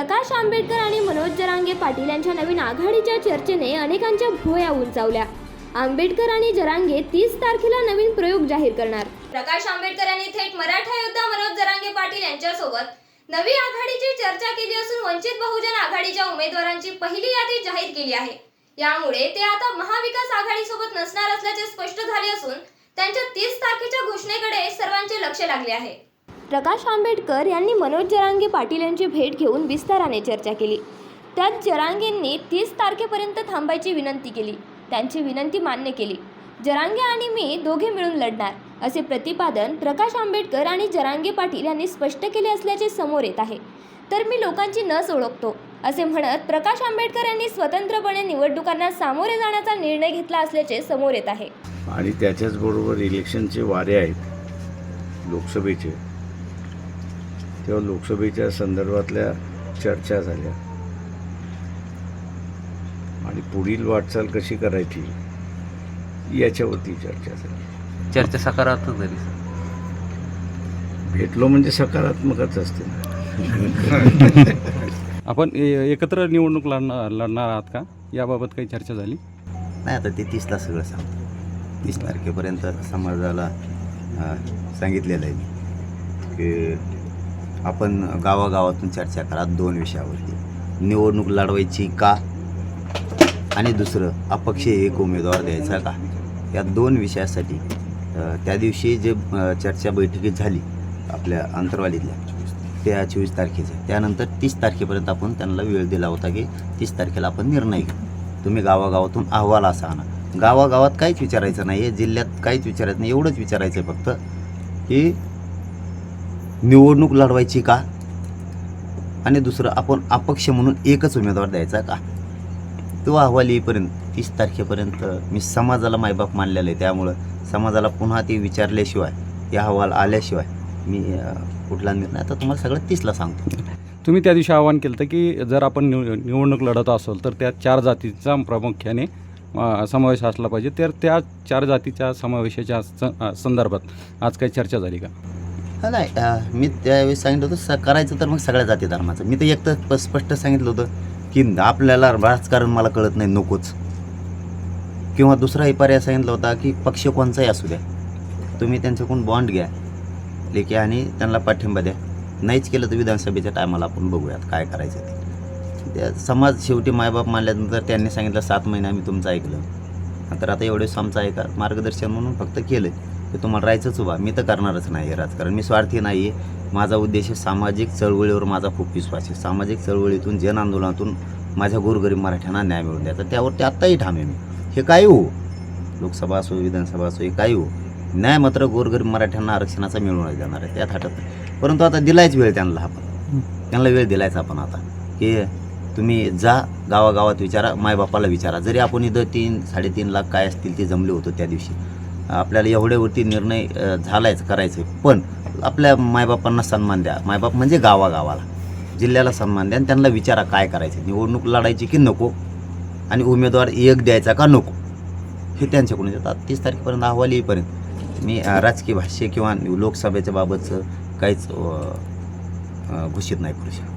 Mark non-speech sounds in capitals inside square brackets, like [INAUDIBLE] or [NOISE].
प्रकाश आंबेडकर आणि मनोज जरांगे पाटील यांच्या नवीन आघाडीच्या चर्चेने अनेकांच्या भुवया उंचावल्या. आंबेडकर आणि जरांगे तीस तारखेला नवीन प्रयोग जाहीर करणार. प्रकाश आंबेडकर यांनी थेट मराठा योद्धा मनोज जरांगे पाटील यांच्यासोबत नवी आघाडीची चर्चा केली असून वंचित बहुजन आघाडीच्या उमेदवारांची पहिली यादी जाहीर केली आहे. यामुळे ते आता महाविकास आघाडीसोबत नसणार असल्याचे स्पष्ट झाले असून त्यांच्या तीस तारखेच्या घोषणेकडे सर्वांचे लक्ष लागले आहे. प्रकाश आंबेडकर यांनी मनोज जरांगे पाटील यांची भेट घेऊन विस्ताराने चर्चा केली. त्यात जरांगेंनी तीस तारखेपर्यंत थांबायची विनंती केली. त्यांची विनंती मान्य केली. जरांगे आणि मी दोघे मिळून लढणार असे प्रतिपादन प्रकाश आंबेडकर आणि जरांगे पाटील यांनी स्पष्ट केले असल्याचे समोर येत आहे. तर मी लोकांची नस ओळखतो असे म्हणत प्रकाश आंबेडकर यांनी स्वतंत्रपणे निवडणुकांना सामोरे जाण्याचा निर्णय घेतला असल्याचे समोर येत आहे. आणि त्याच्याचबरोबर इलेक्शनचे वारे आहेत लोकसभेचे. तेव्हा लोकसभेच्या संदर्भातल्या चर्चा झाल्या. आणि पुढील वाटचाल कशी करायची याच्यावरती चर्चा झाली. चर्चा सकारात्मक झाली भेटलो म्हणजे सकारात्मकच असते ना. [LAUGHS] आपण ए- एकत्र निवडणूक लढणार लढणार आहात का? याबाबत काही चर्चा झाली? नाही आता ते तीसला सगळं सांगतो. तीस तारखेपर्यंत समाजाला सांगितलेलं आहे मी की आपण गावागावातून चर्चा करा. दोन विषयावरती. निवडणूक लढवायची का? आणि दुसरं अपक्ष एक उमेदवार द्यायचा का? या दोन विषयासाठी त्या दिवशी जे चर्चा बैठकीत झाली आपल्या अंतरवालीतल्या त्या चोवीस तारखेच्या. त्यानंतर तीस तारखेपर्यंत आपण त्यांना वेळ दिला होता की तीस तारखेला आपण निर्णय घेऊ. तुम्ही गावागावातून अहवाल असा आणा. गावागावात काहीच विचारायचं नाही आहे जिल्ह्यात काहीच विचारायचं नाही एवढंच विचारायचं आहे फक्त की निवडणूक लढवायची का? आणि दुसरं आपण अपक्ष म्हणून एकच उमेदवार द्यायचा का? तो अहवाल येईपर्यंत तीस तारखेपर्यंत मी समाजाला मायबाप मानलेलं आहे. त्यामुळं समाजाला पुन्हा ते विचारल्याशिवाय या अहवाल आल्याशिवाय मी कुठला निर्णय आता तुम्हाला सगळं तीसला सांगतो. तुम्ही त्या दिवशी आवाहन केलं होतं की जर आपण निव निवडणूक लढत असेल तर त्या चार जातीचा प्रामुख्याने समावेश असला पाहिजे. तर त्या चार जातीच्या समावेशाच्या स- संदर्भात आज काही चर्चा झाली का? हा नाही मी त्यावेळेस सांगितलं होतं स करायचं तर मग सगळ्या जाती धर्माचं. मी तर एक तर स्पष्ट सांगितलं होतं की आपल्याला राजकारण मला कळत नाही नकोच. किंवा दुसराही पर्याय सांगितला होता की पक्ष कोणचाही असू द्या. तुम्ही त्यांच्याकडून बॉन्ड घ्या लेखी आणि त्यांना पाठिंबा द्या. नाहीच केलं तर विधानसभेच्या टायमाला आपण बघूयात काय करायचं ते. त्या समाज शेवटी मायबाप मानल्यानंतर त्यांनी सांगितलं सात महिने आम्ही तुमचं ऐकलं. तर आता एवढे आमचं ऐका मार्गदर्शन म्हणून फक्त केलं की तुम्हाला राहायचंच उभा. मी तर करणारच नाही आहे राजकारण मी स्वार्थी नाही आहे माझा उद्देश सामाजिक चळवळीवर माझा खूप विश्वास आहे. सामाजिक चळवळीतून जन आंदोलनातून माझ्या गोरगरीब मराठ्यांना न्याय मिळवून द्यायचा. त्यावरती आत्ताही ठाम आहे मी. हे काय हो? लोकसभा असो विधानसभा असो हे काय हो? न्याय मात्र गोरगरीब मराठ्यांना आरक्षणाचा मिळूनच देणार आहे. त्या थाटत परंतु आता दिलायच वेळ त्यांना आपण. त्यांना वेळ दिलायचा आपण आता. की तुम्ही जा गावागावात विचारा मायबापाला विचारा. जरी आपण इथं तीन साडेतीन लाख काय असतील ते जमले होतो त्या दिवशी. आपल्याला एवढ्यावरती निर्णय अ, झालायच करायचं पण आपल्या मायबापांना सन्मान द्या. मायबाप म्हणजे गावागावाला. जिल्ह्याला सन्मान द्या आणि त्यांना विचारा काय करायचं निवडणूक लढायची की नको? आणि उमेदवार एक द्यायचा का नको? हे त्यांच्याकडून येतात. तीस तारखेपर्यंत अहवाल येईपर्यंत. मी राजकीय भाष्य किंवा लोकसभेच्या बाबतचं काहीच घोषित नाही करू शकत.